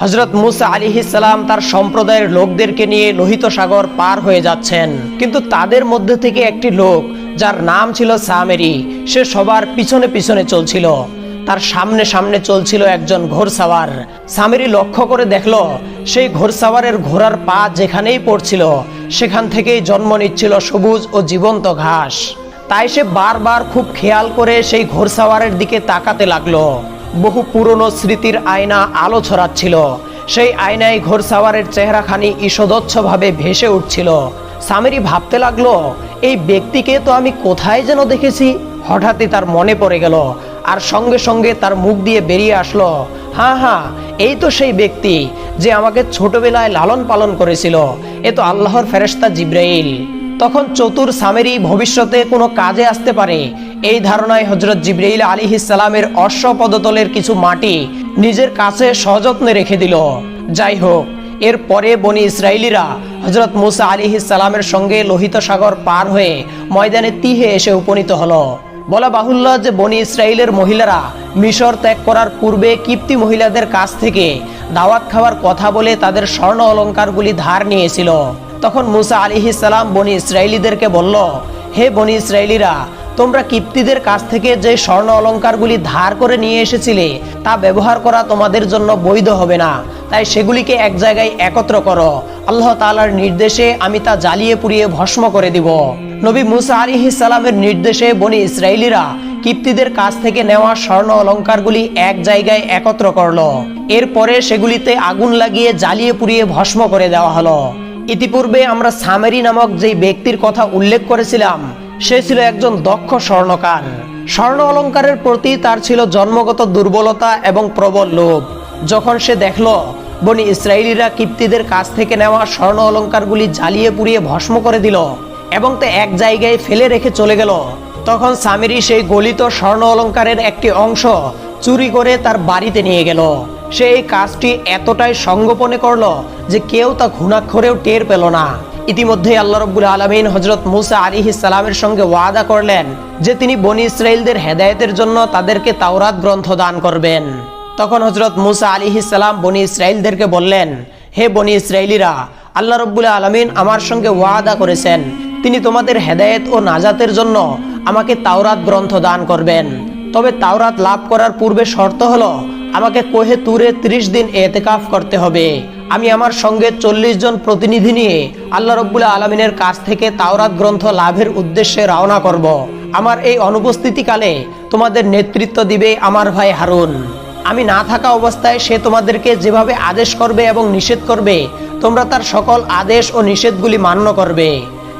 হজরত মুসা আলী সালাম তার সম্প্রদায়ের লোকদেরকে নিয়ে লোহিত সাগর পার হয়ে যাচ্ছেন। কিন্তু তাদের মধ্যে থেকে একটি লোক, যার নাম ছিল সামেরি, সে সবার পিছনে পিছনে চলছিল। তার সামনে সামনে চলছিল একজন ঘোড়সাওয়ার। সামেরি লক্ষ্য করে দেখল, সেই ঘোড়সাওয়ারের ঘোড়ার পা যেখানেই পড়ছিল, সেখান থেকেই জন্ম নিচ্ছিল সবুজ ও জীবন্ত ঘাস। তাই সে বারবার খুব খেয়াল করে সেই ঘোড়সাওয়ারের দিকে তাকাতে লাগল। বহু পুরনো স্মৃতির আয়না আলো ছড়াচ্ছিল। সেই আয়নায় ঘোড়সাওয়ারের চেহারাখানি ঈষদচ্ছভাবে ভেসে উঠছিল। সামেরি ভাবতে লাগল, এই ব্যক্তিকে তো আমি কোথায় যেন দেখেছি? হঠাৎই তার মনে পড়ে গেল আর সঙ্গে সঙ্গে তার মুখ দিয়ে বেরিয়ে আসলো হ্যাঁ হ্যাঁ এই তো সেই ব্যক্তি যে আমাকে ছোটবেলায় লালন পালন করেছিল। এ তো আল্লাহর ফেরেস্তা জিব্রাইল। তখন চতুর সামেরি ভবিষ্যতে কোনো কাজে আসতে পারে। এই ধারণায় হজরত জিব্রাইল আলী ইসালামের অশ্ব পদতলের কিছু মাটি নিজের কাছে সযত্নে রেখে দিল। যাই হোক এর পরে বনি ইসরায়েলিরা হজরত মুসা আলী ইসালামের সঙ্গে লোহিত সাগর পার হয়ে ময়দানে তিহে এসে উপনীত হলো। বলা বাহুল্য যে বনি ইসরায়েলের মহিলারা মিশর ত্যাগ করার পূর্বে কিপ্তি মহিলাদের কাছ থেকে দাওয়াত খাওয়ার কথা বলে তাদের স্বর্ণ অলঙ্কারগুলি ধার নিয়েছিল। তখন মুসা আলী সালাম বনি ইসরায়েলিদেরকে বলল, হে বনি ইসরায়েলিরা তোমরা কিপ্তিদের কাছ থেকে যে স্বর্ণ অলঙ্কারগুলি ধার করে নিয়ে এসেছিলে, তা ব্যবহার করা তোমাদের জন্য বৈধ হবে না। তাই সেগুলিকে এক জায়গায় একত্র করো। আল্লাহ তাআলার নির্দেশে আমি তা জ্বালিয়ে পুড়িয়ে ভস্ম করে দিব। নবী মুসা আলী সালামের নির্দেশে বনি ইসরায়েলিরা কিপ্তিদের কাছ থেকে নেওয়া স্বর্ণ অলঙ্কারগুলি এক জায়গায় একত্র করল। এরপরে সেগুলিতে আগুন লাগিয়ে জ্বালিয়ে পুড়িয়ে ভস্ম করে দেওয়া হলো। ইতিপূর্বে আমরা সামেরি নামক যেই ব্যক্তির কথা উল্লেখ করেছিলাম সে ছিল একজন দক্ষ স্বর্ণকার। স্বর্ণ অলঙ্কারের প্রতি তার ছিল জন্মগত দুর্বলতা এবং প্রবল লোভ। যখন সে দেখল, বনি ইসরায়েলিরা কিপ্তিদের কাছ থেকে নেওয়া স্বর্ণ অলঙ্কারগুলি জ্বালিয়ে পুড়িয়ে ভস্ম করে দিল এবং তা এক জায়গায় ফেলে রেখে চলে গেল, তখন সামেরি সেই গলিত স্বর্ণ অলঙ্কারের একটি অংশ চুরি করে তার বাড়িতে নিয়ে গেল। সে এই কাজটি এতটাই সঙ্গোপনে করল যে কেউ তা ঘুণাক্ষরেও টের পেল না। ইতিমধ্যে আল্লাহ রব্বুল আলমিন হজরত মুসা আলী সালামের সঙ্গে ওয়াদা করলেন যে তিনি বনি ইসরায়েলদের হেদায়েতের জন্য তাদেরকে তাওরাত গ্রন্থ দান করবেন। তখন হজরত মুসা আলী সালাম বনি ইসরায়েলদেরকে বললেন, হে বনি ইসরায়েলিরা আল্লাহ রব্বুল আলমিন আমার সঙ্গে ওয়াদা করেছেন। তিনি তোমাদের হেদায়েত ও নাজাতের জন্য আমাকে তাওরাত গ্রন্থ দান করবেন। তবে তাওরাত লাভ করার পূর্বে শর্ত হলো, আমাকে কোহে তুরে ত্রিশ দিন এতেকাফ করতে হবে। আমি আমার সঙ্গে চল্লিশ জন প্রতিনিধি নিয়ে আল্লাহ রব্বুল্লা আলমিনের কাছ থেকে তাওরাত গ্রন্থ লাভের উদ্দেশ্যে রওনা করব। আমার এই অনুপস্থিতিকালে তোমাদের নেতৃত্ব দিবে আমার ভাই হারুন। আমি না থাকা অবস্থায় সে তোমাদেরকে যেভাবে আদেশ করবে এবং নিষেধ করবে, তোমরা তার সকল আদেশ ও নিষেধগুলি মান্য করবে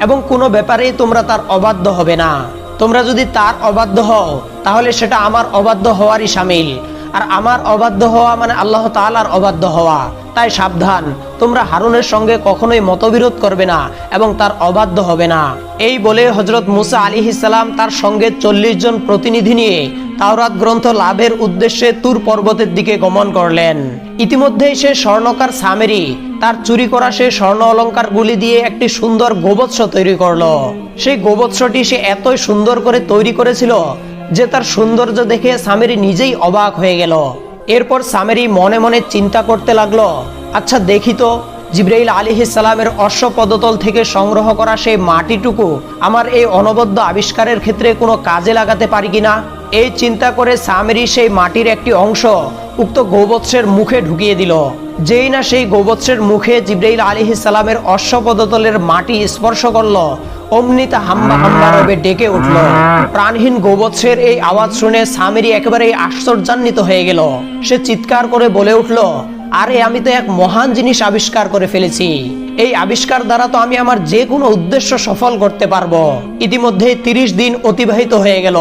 এবং কোনো ব্যাপারেই তোমরা তার অবাধ্য হবে না। তোমরা যদি তার অবাধ্য হও, তাহলে সেটা আমার অবাধ্য হওয়ারই সামিল। আর আমার অবাধ্য হওয়া মানে আল্লাহ তাআলার অবাধ্য হওয়া। তাই সাবধান, তোমরা হারুনের সঙ্গে কখনোই মতবিরোধ করবে না এবং তার অবাধ্য হবে না। এই বলে হজরত মুসা আলী ইসালাম তার সঙ্গে চল্লিশ জন প্রতিনিধি নিয়ে তাওরাত গ্রন্থ লাভের উদ্দেশ্যে তুর পর্বতের দিকে গমন করলেন। ইতিমধ্যেই সে স্বর্ণকার সামেরি, তার চুরি করা সে স্বর্ণ অলঙ্কারগুলি দিয়ে একটি সুন্দর গোবৎস তৈরি করল। সেই গোবৎসটি সে এতই সুন্দর করে তৈরি করেছিল যে তার সৌন্দর্য দেখে সামেরি নিজেই অবাক হয়ে গেল। এরপর সামেরি মনে মনে চিন্তা করতে লাগল আচ্ছা দেখি তো, জিব্রাইল আলী সালামের অশ্ব পদতল থেকে সংগ্রহ করা সেই মাটিটুকু আমার এই অনবদ্য আবিষ্কারের ক্ষেত্রে কোনো কাজে লাগাতে পারি কিনা? এই চিন্তা করে সামেরি সেই মাটির একটি অংশ উক্ত গৌবৎসের মুখে ঢুকিয়ে দিল। যেই না সেই গৌবৎসের মুখে জিব্রাইল আলী সালামের অশ্ব পদতলের মাটি স্পর্শ করল অমনি তা হাম্বা হাম্বা রবে ডেকে উঠল। প্রাণহীন গোবৎসের এই আওয়াজ শুনে সামেরি একেবারে আশ্চর্যান্বিত হয়ে গেল। সে চিৎকার করে বলে উঠল আরে আমি তো এক মহান জিনিস আবিষ্কার করে ফেলেছি। এই আবিষ্কার দ্বারা তো আমি আমার যে কোনো উদ্দেশ্য সফল করতে পারব। ইতিমধ্যে তিরিশ দিন অতিবাহিত হয়ে গেল।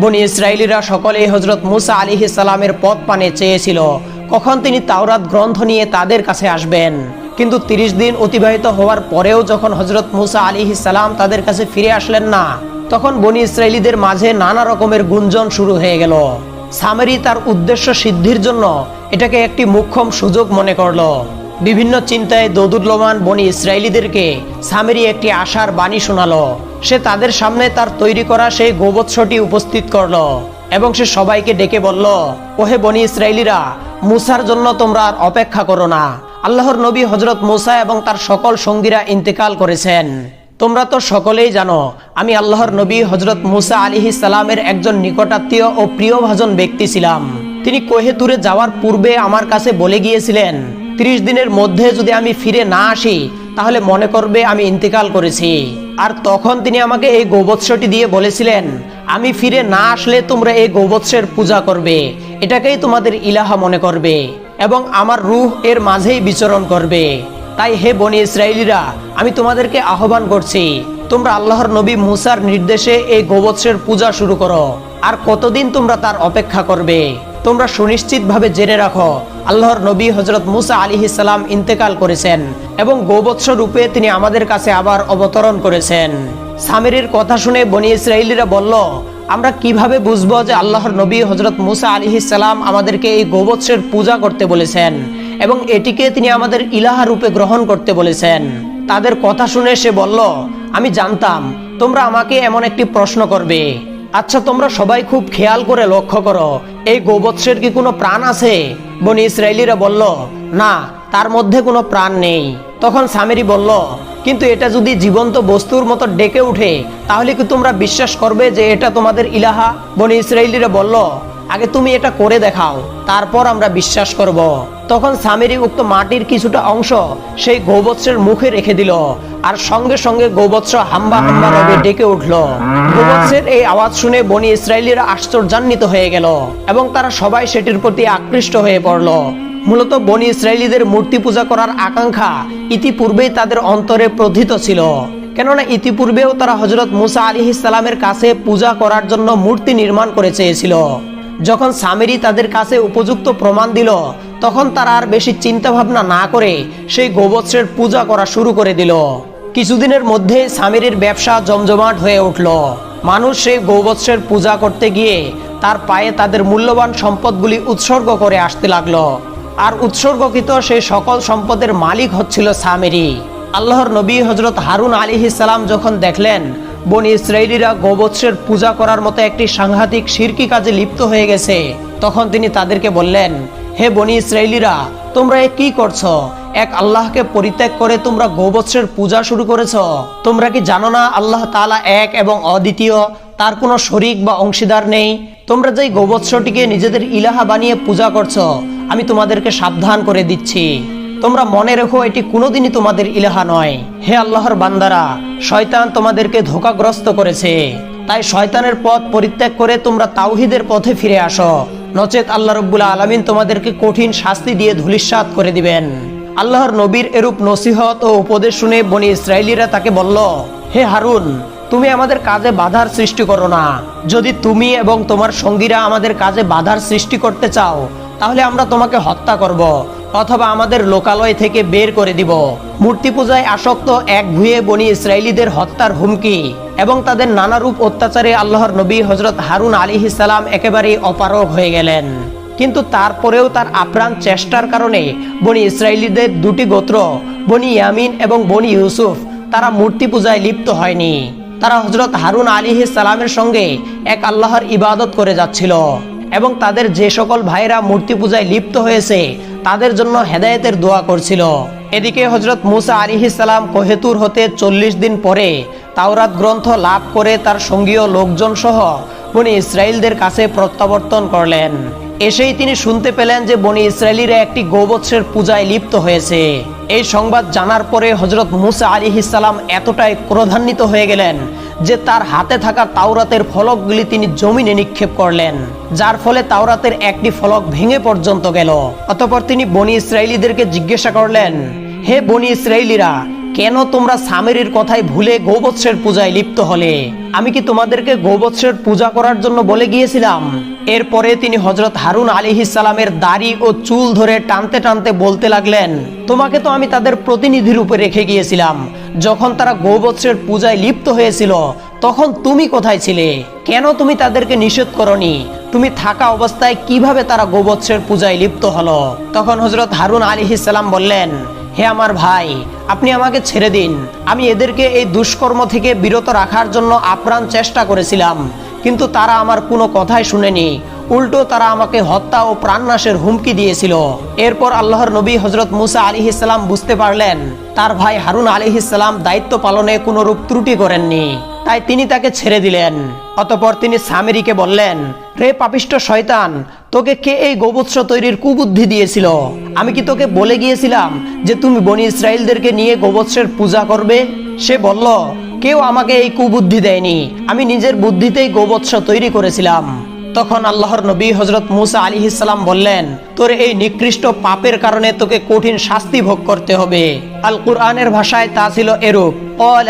বনি ইসরায়েলিরা সকলেই হজরত মুসা আলী সালামের পথ পানে চেয়েছিল। কখন তিনি তাওরাত গ্রন্থ নিয়ে তাদের কাছে আসবেন? কিন্তু তিরিশ দিন অতিবাহিত হওয়ার পরেও যখন হজরত মুসা আলী সালাম তাদের কাছে ফিরে আসলেন না, তখন বনি ইসরায়েলিদের মাঝে নানা রকমের গুঞ্জন শুরু হয়ে গেল। সামেরি তার উদ্দেশ্য সিদ্ধির জন্য এটাকে একটি মুখ্যম সুযোগ মনে করল। বিভিন্ন চিন্তায় দোদুল্যমান বনি ইসরায়েলিদেরকে সামেরি একটি আশার বাণী শোনালো। সে তাদের সামনে তার তৈরি করা সেই গোবৎসটি উপস্থিত করল এবং সে সবাইকে ডেকে বলল, ওহে বনি ইসরায়েলিরা মুসার জন্য তোমরা আর অপেক্ষা করো না। আল্লাহর নবী হজরত মুসা এবং তার সকল সঙ্গীরা ইন্তেকাল করেছেন। তোমরা তো সকলেই জানো, আমি আল্লাহর নবী হজরত মুসা আলিহি সালামের একজন নিকটাত্মীয় ও প্রিয়ভাজন ব্যক্তি ছিলাম। তিনি কোহেতুরে যাওয়ার পূর্বে আমার কাছে বলে গিয়েছিলেন, ত্রিশ দিনের মধ্যে যদি আমি ফিরে না আসি, তাহলে মনে করবে আমি ইন্তেকাল করেছি। আর তখন তিনি আমাকে এই গৌবৎসটি দিয়ে বলেছিলেন, আমি ফিরে না আসলে তোমরা এই গোবৎসের পূজা করবে, এটাকেই তোমাদের ইলাহা মনে করবে। এবং আমার রুহ এর মাঝেই বিচরণ করবে। তাই হে বনি ইসরায়েলিরা আমি তোমাদেরকে আহ্বান করছি, তোমরা আল্লাহর নবী মুসার নির্দেশে এই গোবৎসের পূজা শুরু করো, আর কতদিন তোমরা তার অপেক্ষা করবে? তোমরা সুনিশ্চিতভাবে জেনে রাখো, আল্লাহর নবী হজরত মুসা আলী সালাম ইন্তেকাল করেছেন এবং গোবৎস রূপে তিনি আমাদের কাছে আবার অবতরণ করেছেন। সামিরের কথা শুনে বনি ইসরায়েলিরা বলল আমরা কীভাবে বুঝব যে আল্লাহর নবী হজরত মুসা আলী সালাম আমাদেরকে এই গোবৎসের পূজা করতে বলেছেন এবং এটিকে তিনি আমাদের ইলাহা রূপে গ্রহণ করতে বলেছেন? তাদের কথা শুনে সে বলল, আমি জানতাম, তোমরা আমাকে এমন একটি প্রশ্ন করবে। আচ্ছা তোমরা সবাই খুব খেয়াল করে লক্ষ্য করো, এই গোবৎসের কি কোনো প্রাণ আছে? বনি ইসরায়েলিরা বলল, না, তার মধ্যে কোনো প্রাণ নেই। তখন সামেরি বলল, কিন্তু এটা যদি জীবন্ত বস্তুর মতো ডেকে উঠে, তাহলে কি তোমরা বিশ্বাস করবে যে এটা তোমাদের ইলাহা? বনি ইসরায়েলিরা বলল, আগে তুমি এটা করে দেখাও, তারপর আমরা বিশ্বাস করব। তখন সামেরি উক্ত মাটির কিছুটা অংশ সেই গৌবৎসের মুখে রেখে দিল, আর সঙ্গে সঙ্গে গৌবৎস হাম্বা হাম্বা রবে ডেকে উঠল। গৌবৎসের এই আওয়াজ শুনে বনি ইসরায়েলিরা আশ্চর্যান্বিত হয়ে গেল, এবং তারা সবাই সেটির প্রতি আকৃষ্ট হয়ে পড়ল। মূলত বনি ইসরায়েলিদের মূর্তি পূজা করার আকাঙ্ক্ষা ইতিপূর্বেই তাদের অন্তরে প্রথিত ছিল। কেননা ইতিপূর্বেও তারা হজরত মুসা আলী ইসলামের কাছে পূজা করার জন্য মূর্তি নির্মাণ করে চেয়েছিল। যখন সামেরি তাদের কাছে উপযুক্ত প্রমাণ দিল, তখন তারা আর বেশি চিন্তা ভাবনা না করে সেই গোবৎসের পূজা করা শুরু করে দিল। কিছুদিনের মধ্যে সামেরির ব্যবসা জমজমাট হয়ে উঠল। মানুষ সেই গৌবৎসের পূজা করতে গিয়ে তার পায়ে তাদের মূল্যবান সম্পদগুলি উৎসর্গ করে আসতে লাগল। আর উৎসর্গকৃত সেই সকল সম্পদের মালিক হচ্ছিল সামেরি। আল্লাহর নবী হজরত হারুন আলী সালাম যখন দেখলেন, বনি ইসরায়েলিরা গোবৎসের পূজা করার মতো একটি সাংঘাতিক শিরকি কাজে লিপ্ত হয়ে গেছে, তখন তিনি তাদেরকে বললেন, হে বনি ইসরায়েলিরা তোমরা এ কি করছ? এক আল্লাহকে পরিত্যাগ করে তোমরা গোবৎসের পূজা শুরু করেছ। তোমরা কি জানো না আল্লাহ তালা এক এবং অদ্বিতীয়? তার কোনো শরিক বা অংশীদার নেই। তোমরা যেই গোবৎসটিকে নিজেদের ইলাহা বানিয়ে পূজা করছ আমি তোমাদেরকে সাবধান করে দিচ্ছি। তোমরা মনে রেখো, এটি কোনোদিনই তোমাদের ইলাহা নয়। হে আল্লাহর বান্দারা, শয়তান তোমাদেরকে ধোকাগ্রস্ত করেছে। তাই শয়তানের পথ পরিত্যাগ করে তোমরা তাওহিদের পথে ফিরে আসো। নচেত আল্লাহ রব্বুল আলমিন তোমাদেরকে কঠিন শাস্তি দিয়ে ধূলিসাৎ করে দিবেন। আল্লাহর নবীর এরূপ নসিহত ও উপদেশ শুনে বনি ইসরায়েলিরা তাকে বলল, হে হারুন, তুমি আমাদের কাজে বাধার সৃষ্টি করো না। যদি তুমি এবং তোমার সঙ্গীরা আমাদের কাজে বাধার সৃষ্টি করতে চাও তাহলে আমরা তোমাকে হত্যা করব, অথবা আমাদের লোকালয় থেকে বের করে দিব। মূর্তি পূজায় আসক্ত এক ভুয়ে বনি ইসরায়েলিদের হত্যার হুমকি এবং তাদের নানারূপ অত্যাচারে আল্লাহর নবী হজরত হারুন আলী সালাম একেবারেই অপারগ হয়ে গেলেন। কিন্তু তারপরেও তার আপ্রাণ চেষ্টার কারণে বনি ইসরায়েলিদের দুটি গোত্র, বনি ইয়ামিন এবং বনি ইউসুফ, তারা মূর্তি পূজায় লিপ্ত হয়নি। তারা হজরত হারুন আলী সালামের সঙ্গে এক আল্লাহর ইবাদত করে যাচ্ছিল। এবং তাদের যে সকল ভাইরা মূর্তি পূজায় লিপ্ত হয়েছে, তাদের জন্য হেদায়েতের দোয়া করছিল। এদিকে হজরত মুসা আলী সালাম কোহেতুর হতে চল্লিশ দিন পরে তাওরাত গ্রন্থ লাভ করে তার সঙ্গীয় লোকজন সহ বনি ইসরায়েলদের কাছে প্রত্যাবর্তন করলেন। এসেই তিনি শুনতে পেলেন যে বনি ইসরায়েলিরা একটি গৌবৎসের পূজায় লিপ্ত হয়েছে। এই সংবাদ জানার পরে হজরত মুসা আলী ইসালাম এতটাই ক্রোধান্বিত হয়ে গেলেন যে তার হাতে থাকা তাওরাতের ফলকগুলি তিনি জমিনে নিক্ষেপ করলেন, যার ফলে তাওরাতের একটি ফলক ভেঙে পর্যন্ত গেল। অতপর তিনি বনি ইসরায়েলিদেরকে জিজ্ঞাসা করলেন, হে বনি ইসরায়েলিরা কেন তোমরা সামেরির কথায় ভুলে গৌবৎসের পূজায় লিপ্ত হলে? আমি কি তোমাদেরকে গৌবৎসের পূজা করার জন্য বলে গিয়েছিলাম? এরপরে তিনি হজরত হারুন আলী ইসালামের দাড়ি ও চুল ধরে টানতে টানতে বলতে লাগলেন, তোমাকে তো আমি তাদের প্রতিনিধি রূপে রেখে গিয়েছিলাম। যখন তারা গৌবৎসের পূজায় লিপ্ত হয়েছিল, তখন তুমি কোথায় ছিলে? কেন তুমি তাদেরকে নিষেধ করনি? তুমি থাকা অবস্থায় কীভাবে তারা গোবৎসের পূজায় লিপ্ত হলো? তখন হজরত হারুন আলী ইসালাম বললেন হে আমার ভাই, আপনি আমাকে ছেড়ে দিন। আমি এদেরকে এই দুষ্কর্ম থেকে বিরত রাখার জন্য আপ্রাণ চেষ্টা করেছিলাম, কিন্তু তারা আমার কোনো কথাই শুনেনি। উল্টো তারা আমাকে হত্যা ও প্রাণনাশের হুমকি দিয়েছিল। এরপর আল্লাহর নবী হজরত মুসা আলী ইসলাম বুঝতে পারলেন, তার ভাই হারুন আলী ইসলাম দায়িত্ব পালনে কোনো রূপ ত্রুটি করেননি। তাই তিনি তাকে ছেড়ে দিলেন। অতপর তিনি সামেরিকে বললেন রে পাপিষ্ট শয়তান, তোকে কে এই গোবৎস তৈরির কুবুদ্ধি দিয়েছিল? আমি কি তোকে বলে গিয়েছিলাম যে তুমি বনি ইসরায়েলদেরকে নিয়ে গোবৎসের পূজা করবে? সে বলল, কেউ আমাকে এই কুবুদ্ধি দেয়নি। আমি নিজের বুদ্ধিতেই গোবৎস তৈরি করেছিলাম। তখন আল্লাহর নবী হজরত মুসা আলী ইসলাম বললেন, তোর এই নিকৃষ্ট পাপের কারণে তোকে কঠিন শাস্তি ভোগ করতে হবে। আল কুরআনের ভাষায় তা ছিল এরূপ অল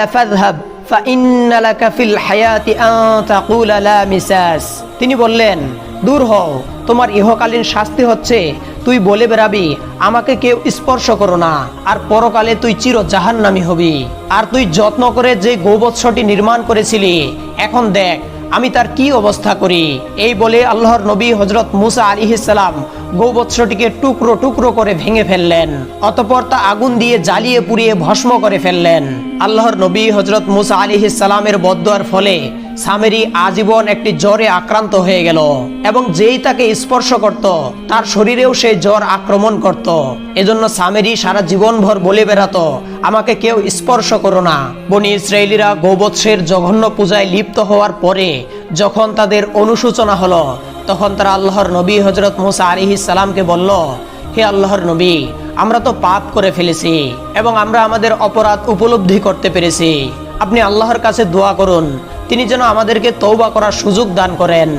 তিনি বললেন, দূর হও, তোমার ইহকালীন শাস্তি হচ্ছে, তুই বলে বেড়াবি, আমাকে কেউ স্পর্শ করো না, আর পরকালে তুই চির জাহান্নামি হবি। আর তুই যত্ন করে যে গোবৎসটি নির্মাণ করেছিলি, এখন দেখ আমি তার কি অবস্থা করি? এই বলে আল্লাহর নবী হজরত মুসা আলী ইসালাম গৌবৎসটিকে টুকরো টুকরো করে ভেঙে ফেললেন, অতপর তা আগুন দিয়ে জ্বালিয়ে পুড়িয়ে ভস্ম করে ফেললেন। আল্লাহর নবী হজরত মুসা আলী ইসালামের ফলে সামেরি আজীবন একটি জ্বরে আক্রান্ত হয়ে গেল এবং যেই তাকে স্পর্শ করত, তার শরীরেও সেই জ্বর আক্রমণ করত। এজন্য সামেরি সারা জীবনভর বলে বেড়াতো, আমাকে কেউ স্পর্শ করো না। বনি ইসরায়েলিরা গোবৎসের জঘন্য পূজায় লিপ্ত হওয়ার পরে যখন তাদের অনুশোচনা হলো, তখন তারা আল্লাহর নবী হজরত মুসা আলিহি সালামকে বলল, হে আল্লাহর নবী, আমরা তো পাপ করে ফেলেছি এবং আমরা আমাদের অপরাধ উপলব্ধি করতে পেরেছি। আপনি আল্লাহর কাছে দোয়া করুন তিনি যেন আমাদেরকে তৌবা করার সুযোগ দান করেন।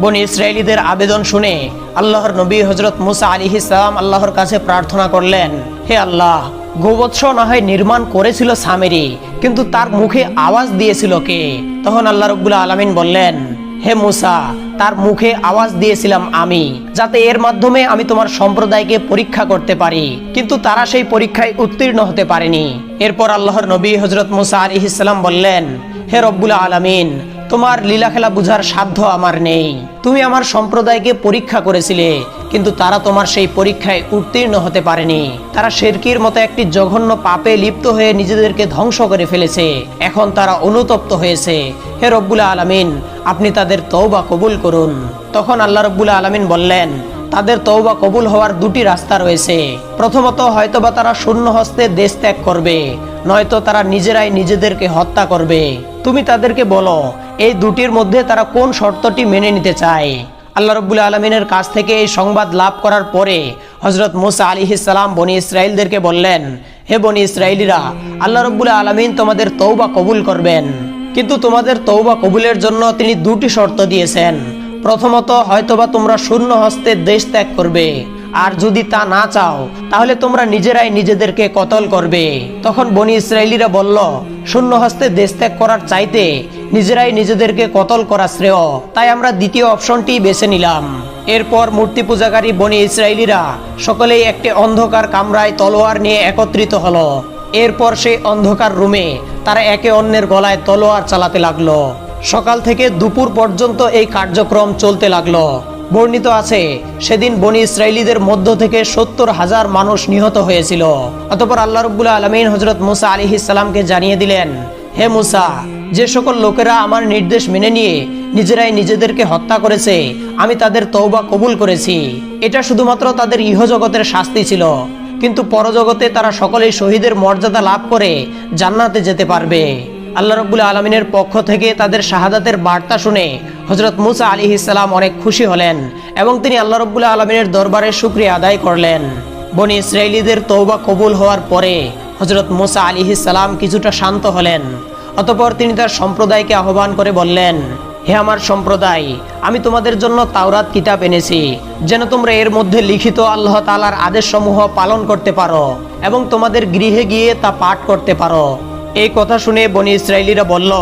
বনি ইসরায়েলিদের আবেদন শুনে আল্লাহর নবী হজরত মুসা আলী ইসলাম আল্লাহর কাছে প্রার্থনা করলেন, হে আল্লাহ, গোবৎস না হয় নির্মাণ করেছিল সামেরি, কিন্তু তার মুখে আওয়াজ দিয়েছিল কে? তখন আল্লাহ রব্বুল্লা আলমিন বললেন, হে মুসা, তার মুখে আওয়াজ দিয়েছিলাম আমি, যাতে এর মাধ্যমে আমি তোমার সম্প্রদায়কে পরীক্ষা করতে পারি। কিন্তু তারা সেই পরীক্ষায় উত্তীর্ণ হতে পারেনি। এরপর আল্লাহর নবী হজরত মুসা আলী ইসলাম বললেন হে রব্বুল আলমিন, তোমার লীলা খেলা বুঝার সাধ্য আমার নেই। তুমি আমার সম্প্রদায়কে পরীক্ষা করেছিলে, কিন্তু তারা তোমার সেই পরীক্ষায় উত্তীর্ণ হতে পারেনি। তারা শেরকির মতো একটি জঘন্য পাপে লিপ্ত হয়ে নিজেদেরকে ধ্বংস করে ফেলেছে। এখন তারা অনুতপ্ত হয়েছে। হে রব্বুল আলমিন, আপনি তাদের তৌবা কবুল করুন। তখন আল্লাহ রব্বুল আলামিন বললেন তাদের তৌবা কবুল হওয়ার দুটি রাস্তা রয়েছে। প্রথমত, হয়তোবা তারা শূন্য হস্তে দেশ ত্যাগ করবে, নয়তো তারা নিজেরাই নিজেদেরকে হত্যা করবে। তুমি তাদেরকে বলো, এই দুটির মধ্যে তারা কোন শর্তটি মেনে নিতে চায়? আল্লাহ রব্বুল আলমিনের কাছ থেকে এই সংবাদ লাভ করার পরে হজরত মুসা আলী ইসালাম বনি ইসরায়েলদেরকে বললেন, হে বনি ইসরায়েলিরা আল্লাহ রব্বুল আলমিন তোমাদের তৌবা কবুল করবেন। কিন্তু তোমাদের তৌবা কবুলের জন্য তিনি দুটি শর্ত দিয়েছেন। প্রথমত হয়তোবা তোমরা শূন্য হস্তে দেশ ত্যাগ করবে। আর যদি তা না চাও, তাহলে তোমরা নিজেরাই নিজেদেরকে কতল করবে। তখন বনি ইসরায়েলিরা বলল, শূন্য হস্তে দেশ ত্যাগ করার চাইতে নিজেরাই নিজেদেরকে কতল করা শ্রেয়। তাই আমরা দ্বিতীয় অপশনটি বেছে নিলাম। এরপর মূর্তি পূজাকারী বনি ইসরায়েলিরা সকলেই একটি অন্ধকার কামরায় তলোয়ার নিয়ে একত্রিত হলো। এরপর সেই অন্ধকার রুমে তারা একে অন্যের গলায় তলোয়ার চালাতে লাগল। সকাল থেকে দুপুর পর্যন্ত এই কার্যক্রম চলতে লাগল। বর্ণিত আছে, সেদিন বনি ইসরায়েলিদের মধ্য থেকে সত্তর হাজার মানুষ নিহত হয়েছিল। অতপর আল্লাহ রব্বুল্লা আলমিন হজরত মুসা আলী ইসলামকে জানিয়ে দিলেন, হে মুসা, যে সকল লোকেরা আমার নির্দেশ মেনে নিয়ে নিজেরাই নিজেদেরকে হত্যা করেছে, আমি তাদের তৌবা কবুল করেছি। এটা শুধুমাত্র তাদের ইহজগতের শাস্তি ছিল, কিন্তু পরজগতে তারা সকলেই শহীদের মর্যাদা লাভ করে জান্নাতে যেতে পারবে। আল্লাহ রব্বুল আলমিনের পক্ষ থেকে তাদের শাহাদাতের বার্তা শুনে হজরত মুসা আলী ইসলাম অনেক খুশি হলেন এবং তিনি আল্লাহ রব্বুল আলমিনের দরবারে শুক্রিয়া আদায় করলেন। বনি ইসরায়েলিদের তৌবা কবুল হওয়ার পরে হজরত মুসা আলী ইসলাম কিছুটা শান্ত হলেন। অতপর তিনি তার সম্প্রদায়কে আহ্বান করে বললেন, হে আমার সম্প্রদায়, আমি তোমাদের জন্য তাওরাত কিতাব এনেছি, যেন তোমরা এর মধ্যে লিখিত আল্লাহ তালার আদেশসমূহ পালন করতে পারো এবং তোমাদের গৃহে গিয়ে তা পাঠ করতে পারো। এই কথা শুনে বনি ইসরায়েলিরা বলল,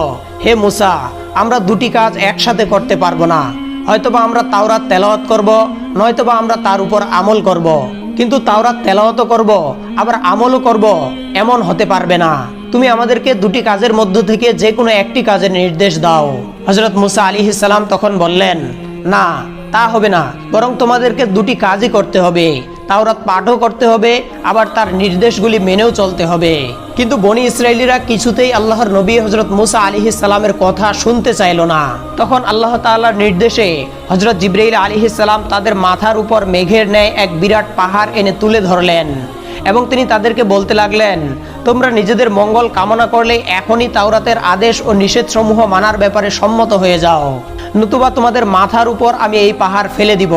হে মুসা, আমরা দুটি কাজ একসাথে করতে পারব না। হয়তোবা আমরা তাওরাত তেলাওয়াত করব, নয়তোবা আমরা তার উপর আমল করব। কিন্তু তাওরাত তেলাওয়াতও করব, আবার আমলও করব, এমন হতে পারবে না। তুমি আমাদেরকে দুটি কাজের মধ্য থেকে যে কোনো একটি কাজের নির্দেশ দাও। হজরত মুসা আলী ইসালাম তখন বললেন, না, তা হবে না, বরং তোমাদেরকে দুটি কাজই করতে হবে। তাওরাত পাঠও করতে হবে, আবার তার নির্দেশগুলি মেনেও চলতে হবে। কিন্তু বনি ইসরায়েলিরা কিছুতেই আল্লাহর নবী হজরত মুসা আলী সালামের কথা শুনতে চাইল না। তখন আল্লাহ তাআলার নির্দেশে হজরত জিব্রাইল আলী সালাম তাদের মাথার উপর মেঘের ন্যায় এক বিরাট পাহাড় এনে তুলে ধরলেন এবং তিনি তাদেরকে বলতে লাগলেন, তোমরা নিজেদের মঙ্গল কামনা করলে এখনই তাওরাতের আদেশ ও নিষেধসমূহ মানার ব্যাপারে সম্মত হয়ে যাও। নতুবা তোমাদের মাথার উপর আমি এই পাহাড় ফেলে দিব।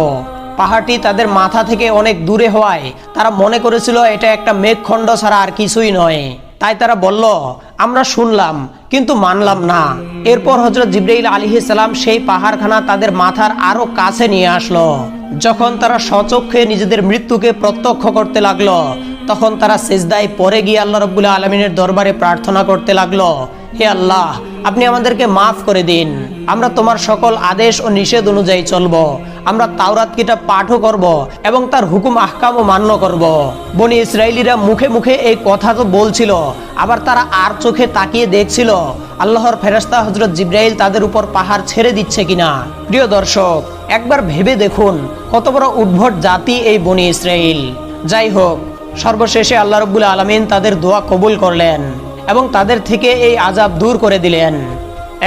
পাহাড়টি তাদের মাথা থেকে অনেক দূরে হওয়ায় তারা মনে করেছিল এটা একটা মেঘখণ্ড ছাড়া আর কিছুই নয়। তাই তারা বলল, আমরা শুনলাম, কিন্তু মানলাম না। এরপর হজরত জিব্রাইল আলী সালাম সেই পাহাড়খানা তাদের মাথার আরও কাছে নিয়ে আসলো। যখন তারা সচক্ষে নিজেদের মৃত্যুকে প্রত্যক্ষ করতে লাগল, তখন তারা সেজদায় পরে গিয়ে আল্লাহ রব্বুল্লাহ আলমিনের দরবারে প্রার্থনা করতে লাগল, হে আল্লাহ, আপনি আমাদেরকে মাফ করে দিন। আমরা তোমার সকল আদেশ ও নিষেধ অনুযায়ী চলব। আমরা তাওরাত কিতাব পাঠও করব এবং তার হুকুম, আহকামও মান্য করব। বনি ইসরায়েলিরা মুখে মুখে এই কথা তো বলছিল, আবার তারা আর চোখে তাকিয়ে দেখছিল, আল্লাহর ফেরস্তা হজরত জিব্রাইল তাদের উপর পাহাড় ছেড়ে দিচ্ছে কিনা। প্রিয় দর্শক, একবার ভেবে দেখুন কত বড় উদ্ভট জাতি এই বনি ইসরায়েল যাই হোক, সর্বশেষে আল্লাহ রব্বুল আলমিন তাদের দোয়া কবুল করলেন এবং তাদের থেকে এই আজাব দূর করে দিলেন।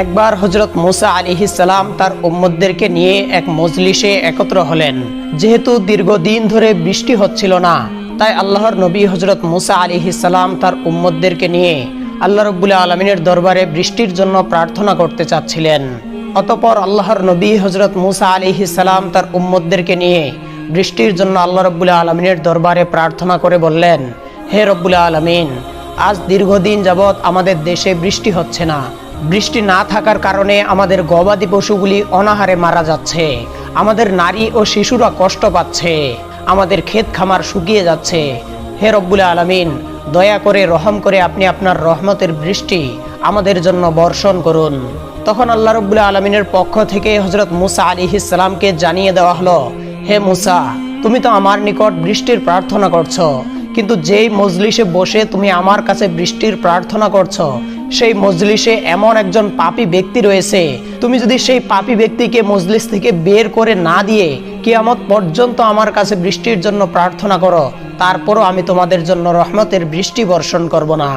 একবার হজরত মুসা আলিহিসাল্লাম তার উম্মদদেরকে নিয়ে এক মজলিসে একত্র হলেন। যেহেতু দীর্ঘদিন ধরে বৃষ্টি হচ্ছিল না, তাই আল্লাহর নবী হজরত মুসা আলিহিসাল্লাম তার উম্মদদেরকে নিয়ে আল্লাহ রব্বুল্লাহ আলমিনের দরবারে বৃষ্টির জন্য প্রার্থনা করতে চাচ্ছিলেন। অতপর আল্লাহর নবী হজরত মুসা আলিহিসাল্লাম তার উম্মদদেরকে নিয়ে বৃষ্টির জন্য আল্লাহ রব্বুল্লাহ আলমিনের দরবারে প্রার্থনা করে বললেন, হে রব্বুল্লাহ আলমিন, আজ দীর্ঘদিন যাবৎ আমাদের দেশে বৃষ্টি হচ্ছে না। বৃষ্টি না থাকার কারণে আমাদের গবাদি পশুগুলি অনাহারে মারা যাচ্ছে। আমাদের নারী ও শিশুরা কষ্ট পাচ্ছে। আমাদের ক্ষেত খামার শুকিয়ে যাচ্ছে। হে রব্বুল্লাহ আলমিন, দয়া করে রহম করে আপনি আপনার রহমতের বৃষ্টি আমাদের জন্য বর্ষণ করুন। তখন আল্লাহ রব্বুল্লাহ আলমিনের পক্ষ থেকে হজরত মুসা আলী ইসলামকে জানিয়ে দেওয়া হলো, হে মুসা, তুমি তো আমার নিকট বৃষ্টির প্রার্থনা করছ, কিন্তু যেই মজলিসে বসে তুমি আমার কাছে বৃষ্টির প্রার্থনা করছ সেই মজলিসে এমন একজন পাপী ব্যক্তি রয়েছে। তুমি যদি সেই পাপী ব্যক্তিকে মজলিস থেকে বের করে না দিয়ে কিয়ামত পর্যন্ত আমার কাছে বৃষ্টির জন্য প্রার্থনা করো, তারপরও আমি তোমাদের জন্য রহমতের বৃষ্টি বর্ষণ করব না।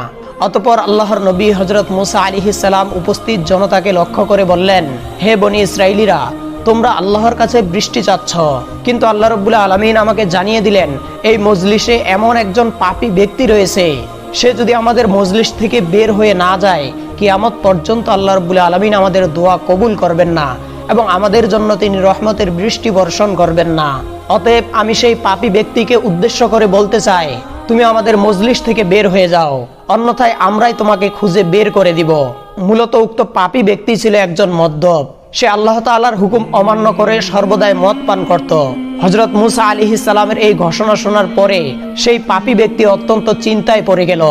অতপর আল্লাহর নবী হজরত মুসা আলী সালাম উপস্থিত জনতাকে লক্ষ্য করে বললেন, হে বনি ইসরায়েলিরা তোমরা আল্লাহর কাছে বৃষ্টি চাচ্ছ। কিন্তু আল্লাহ রব্বুল্লাহ আলমিন আমাকে জানিয়ে দিলেন, এই মজলিসে এমন একজন পাপী ব্যক্তি রয়েছে। সে যদি আমাদের মজলিস থেকে বের হয়ে না যায়, কিয়ামত পর্যন্ত আল্লাহ রব্বুল্লাহ আলমিন আমাদের দোয়া কবুল করবেন না এবং আমাদের জন্য তিনি রহমতের বৃষ্টি বর্ষণ করবেন না। অতএব আমি সেই পাপী ব্যক্তিকে উদ্দেশ্য করে বলতে চাই, তুমি আমাদের মজলিস থেকে বের হয়ে যাও, অন্যথায় আমরাই তোমাকে খুঁজে বের করে দিব। মূলত উক্ত পাপী ব্যক্তি ছিল একজন মদ্যপ। সে আল্লাহ তাআলার হুকুম অমান্য করে সর্বদাই মদ পান করত। হজরত মুসা আলী সালামের এই ঘোষণা শোনার পরে সেই পাপী ব্যক্তি অত্যন্ত চিন্তায় পড়ে গেল।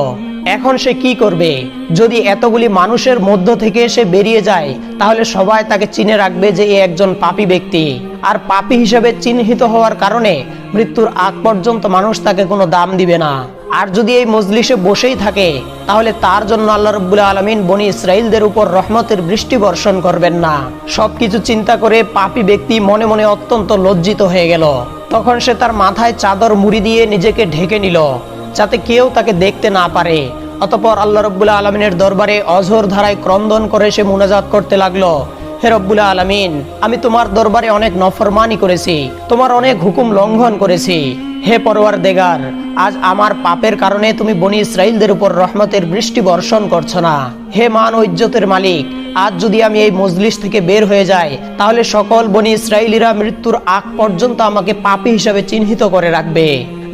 এখন সে কি করবে? যদি এতগুলি মানুষের মধ্য থেকে সে বেরিয়ে যায়, তাহলে সবাই তাকে চিনে রাখবে যে এ একজন পাপী ব্যক্তি। আর পাপী হিসেবে চিহ্নিত হওয়ার কারণে মৃত্যুর আগ পর্যন্ত মানুষ তাকে কোনো দাম দিবে না। আর যদি এই মজলিসে বসেই থাকে, তাহলে তার জন্য আল্লাহ রব্বুল্লাহ আলমিন বনি ইসরায়েলদের উপর রহমতের বৃষ্টি বর্ষণ করবেন না। সবকিছু চিন্তা করে পাপী ব্যক্তি মনে মনে অত্যন্ত লজ্জিত হয়ে গেল। তখন সে তার মাথায় চাদর মুড়ি দিয়ে নিজেকে ঢেকে নিল, যাতে কেউ তাকে দেখতে না পারে। অতপর আল্লাহ রব্বুল্লাহ আলমিনের দরবারে অঝোর ধারায় ক্রন্দন করে সে মুনাজাত করতে লাগল। হে রব্বুল্লাহ আলমিন, আমি তোমার দরবারে অনেক নফরমানি করেছি, তোমার অনেক হুকুম লঙ্ঘন করেছি। হে পরওয়ার দেগার আজ আমার পাপের কারণে তুমি বনি ইসরায়েলদের উপর রহমতের বৃষ্টি বর্ষণ করছ না। হে মান ও ইজ্জতের মালিক, আজ যদি আমি এই মজলিস থেকে বের হয়ে যাই, তাহলে সকল বনি ইসরায়েলিরা মৃত্যুর আগ পর্যন্ত আমাকে পাপী হিসাবে চিহ্নিত করে রাখবে,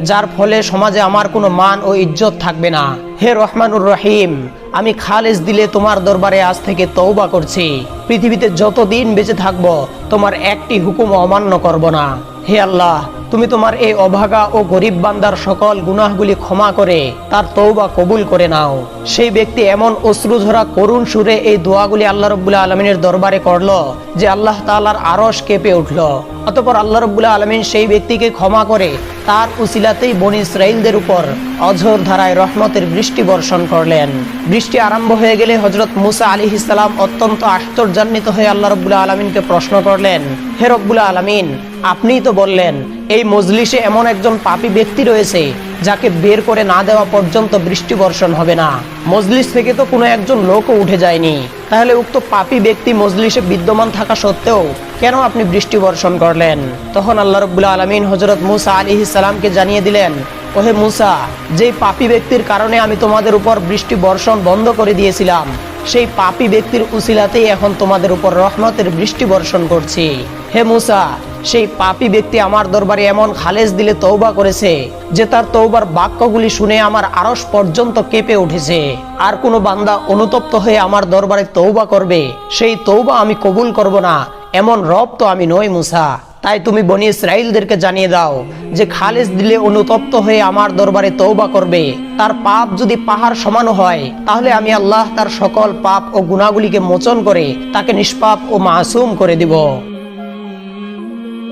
যার ফলে সমাজে আমার কোনো মান ও ইজ্জত থাকবে না। হে রহমানুর রহিম আমি খালেজ দিলে তোমার দরবারে আজ থেকে তৌবা করছি। পৃথিবীতে যতদিন বেঁচে থাকব, তোমার একটি হুকুম অমান্য করব না। হে আল্লাহ তুমি তোমার এই অভাগা ও গরিব বান্দার সকল গুনাহগুলি ক্ষমা করে তার তৌবা কবুল করে নাও। সেই ব্যক্তি এমন অশ্রুঝরা করুণ সুরে এই দোয়াগুলি আল্লাহ রব্বুল্লাহ আলমিনের দরবারে করল যে আল্লাহ তাআলার আরশ কেঁপে উঠল। অতপর আল্লাহ রব্বুল্লাহ আলমিন সেই ব্যক্তিকে ক্ষমা করে তার উসিলাতেই বনি ইসরায়েলদের উপর অঝোর ধারায় রহমতের বৃষ্টি বর্ষণ করলেন। বৃষ্টি আরম্ভ হয়ে গেলে হজরত মুসা আলী ইসলাম অত্যন্ত আশ্চর্যান্বিত হয়ে আল্লাহ রব্বুল্লাহ আলমিনকে প্রশ্ন করলেন, হে রব্বুল্লাহ আলমিন, আপনিই তো বললেন এই মজলিসে এমন একজন পাপী ব্যক্তি রয়েছে যাকে বের করে না দেওয়া পর্যন্ত বৃষ্টি বর্ষণ হবে না। মজলিস থেকে তো কোনো একজন লোকও উঠে যায়নি। তাহলে উক্ত পাপী ব্যক্তি মজলিসে বিদ্যমান থাকা সত্ত্বেও কেন আপনি বৃষ্টি বর্ষণ করলেন? তখন আল্লাহ রব্বুল্লা আলমিন হজরত মুসা আলী সালামকে জানিয়ে দিলেন, ওহে মুসা, যেই পাপী ব্যক্তির কারণে আমি তোমাদের উপর বৃষ্টি বর্ষণ বন্ধ করে দিয়েছিলাম, সেই পাপী ব্যক্তির উসিলাতেই এখন তোমাদের উপর রহমতের বৃষ্টি বর্ষণ করছি। হে মুসা সেই পাপী ব্যক্তি আমার দরবারে এমন খালেজ দিলে তৌবা করেছে যে তার তৌবার বাক্যগুলি শুনে আমার আরস পর্যন্ত কেঁপে উঠেছে। আর কোনো বান্দা অনুতপ্ত হয়ে আমার দরবারে তৌবা করবে, সেই তৌবা আমি কবুল করব না। এমন রব তো আমি নই মুসা। তাই তুমি বনি ইসরায়েলদেরকে জানিয়ে দাও যে খালেজ দিলে অনুতপ্ত হয়ে আমার দরবারে তৌবা করবে। তার পাপ যদি পাহাড় সমান হয়, তাহলে আমি আল্লাহ তার সকল পাপ ও গুণাগুলিকে মোচন করে তাকে নিষ্পাপ ও মাসুম করে দিব।